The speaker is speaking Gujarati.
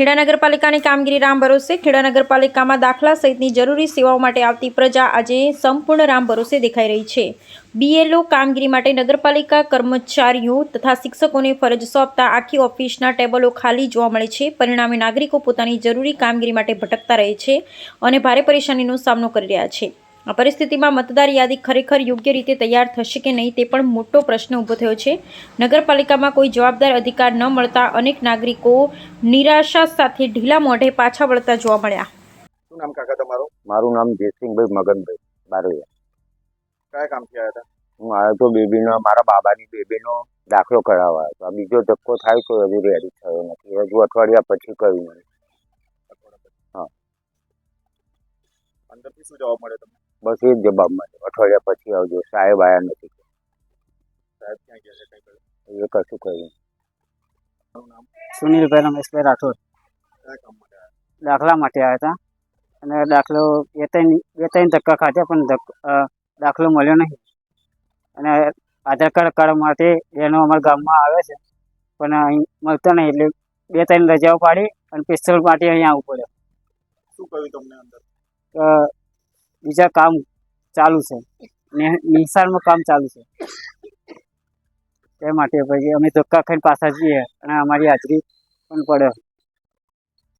ખેડા નગરપાલિકાની કામગીરી રામ ભરોસે. ખેડા નગરપાલિકામાં દાખલા સહિતની જરૂરી સેવાઓ માટે આવતી પ્રજા આજે સંપૂર્ણ રામ ભરોસે દેખાઈ રહી છે. બીએલઓ કામગીરી માટે નગરપાલિકા કર્મચારીઓ તથા શિક્ષકોને ફરજ સોંપતા આખી ઓફિસના ટેબલો ખાલી જોવા મળે છે. પરિણામે નાગરિકો પોતાની જરૂરી કામગીરી માટે ભટકતા રહે છે અને ભારે પરેશાનીનો સામનો કરી રહ્યા છે. આ પરિસ્થિતિમાં મતદાર યાદી ખરેખર યોગ્ય રીતે તૈયાર થશે કે નહીં તે પણ મોટો પ્રશ્ન ઊભો થયો છે. નગરપાલિકામાં કોઈ જવાબદાર અધિકાર ન મળતા અનેક નાગરિકો નિરાશા સાથે ઢીલા મોઢે પાછા વળતા જોવા મળ્યા. શું નામ કાકા તમારું? મારું નામ જયસિંહભાઈ મગનભાઈ બારૈયા કયા કામથી આવ્યા હતા? હું આવ્યો તો બેબીનો મારા બાબાની બેબીનો દાખલો કરાવવા આવ્યો હતો. આ બીજો ધક્કો થાય તો હજુ રેડી થયો નથી. હજુ અઠવાડિયા પછી કર્યું નહીં હા. અંદરથી શું જવાબ મળે તમને? બસ એ જ જવાબ મળ્યો અઠવાડિયા પછી આવજો. સાહેબ આયા નથી. સાહેબ ક્યાં ગયા છે કઈ એ કશું કહ્યું સુનિલભાઈ રમેશભાઈ રાઠોડ. દાખલા માટે આવ્યા હતા. અને દાખલો બે ત્રણ બે ત્રણ ધક્કા ખાધા પણ દાખલો મળ્યો નહીં. અને આધાર કાર્ડ કાઢવા માટે બહેનો અમારા ગામમાં આવે છે. પણ અહીં મળતો નહીં. એટલે બે ત્રણ રજાઓ પાડી અને પિસ્તોલ માટે અહીંયા આવવું પડે. શું કહ્યું તમને અંદર? બીજા કામ ચાલુ છે. નિશાળમાં કામ ચાલુ છે. તે માટે પછી અમે ધક્કા ખાઈને પાછા જઈએ અને અમારી હાજરી પણ પડે.